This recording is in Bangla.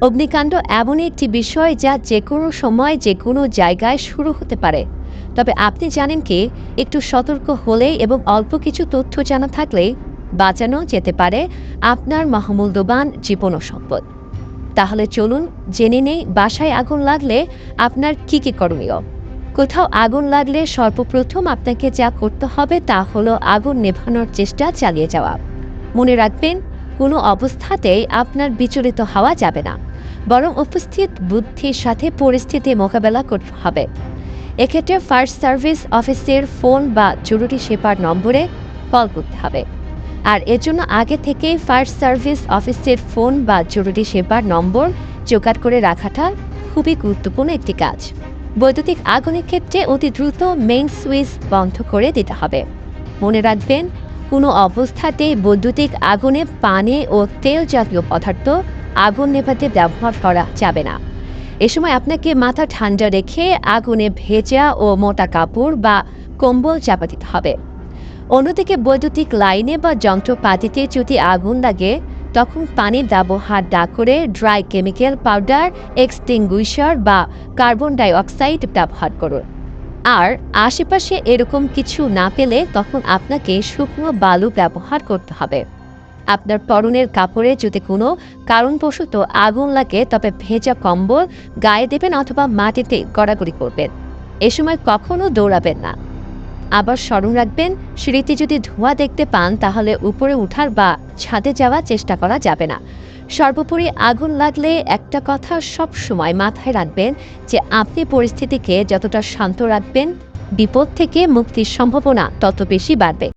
অগ্নিকাণ্ড এমনই একটি বিষয় যা যে কোনো সময় যে কোনো জায়গায় শুরু হতে পারে। তবে আপনি জানেন কি, একটু সতর্ক হলেই এবং অল্প কিছু তথ্য জানা থাকলে বাঁচানো যেতে পারে আপনার মহামূল্যবান জীবন ও সম্পদ তাহলে চলুন জেনে নেই বাসায় আগুন লাগলে আপনার কি কি করণীয়। কোথাও আগুন লাগলে সর্বপ্রথম আপনাকে যা করতে হবে তা হলো আগুন নেভানোর চেষ্টা চালিয়ে যাওয়া। মনে রাখবেন, কোনো অবস্থাতেই আপনার বিচলিত হওয়া যাবে না। বরং উপস্থিত বুদ্ধির সাথে পরিস্থিতি মোকাবেলা করতে হবে। এক্ষেত্রে ফায়ার সার্ভিস অফিসের ফোন বা জরুরি সেবার নম্বরে কল করতে হবে। আর এর জন্য আগে থেকেই ফায়ার সার্ভিস অফিসের ফোন বা জরুরি সেবার নম্বর জোগাড় করে রাখাটা খুবই গুরুত্বপূর্ণ একটি কাজ। বৈদ্যুতিক আগুনের ক্ষেত্রে অতি দ্রুত মেইন সুইচ বন্ধ করে দিতে হবে। মনে রাখবেন, কোনো অবস্থাতেই বৈদ্যুতিক আগুনে পানি ও তেল জাতীয় পদার্থ আগুন নেভাতে ব্যবহার করা যাবে না। এ সময় আপনাকে মাথা ঠান্ডা রেখে আগুনে ভেজা ও মোটা কাপড় বা কম্বল চাপা দিতে হবে। অন্যদিকে বৈদ্যুতিক লাইনে বা যন্ত্রপাতিতে যদি আগুন লাগে, তখন পানির ব্যবহার না করে ড্রাই কেমিক্যাল পাউডার, এক্সটিংগুইশার বা কার্বন ডাই অক্সাইড ব্যবহার করুন। আর আশেপাশে এরকম কিছু না পেলে তখন আপনাকে শুকনো বালু ব্যবহার করতে হবে। আপনার পরনের কাপড়ে যদি কোনো কারণবশত আগুন লাগে, তবে ভেজা কম্বল গায়ে দেবেন অথবা মাটিতে গড়াগড়ি করবেন। এ সময় কখনো দৌড়াবেন না। আবার স্মরণ রাখবেন, সিঁড়িতে যদি ধোঁয়া দেখতে পান, তাহলে উপরে উঠার বা ছাদে যাওয়ার চেষ্টা করা যাবে না। সর্বোপরি আগুন লাগলে একটা কথা সব সময় মাথায় রাখবেন যে আপনি পরিস্থিতিকে যতটা শান্ত রাখবেন, বিপদ থেকে মুক্তির সম্ভাবনা তত বেশি বাড়বে।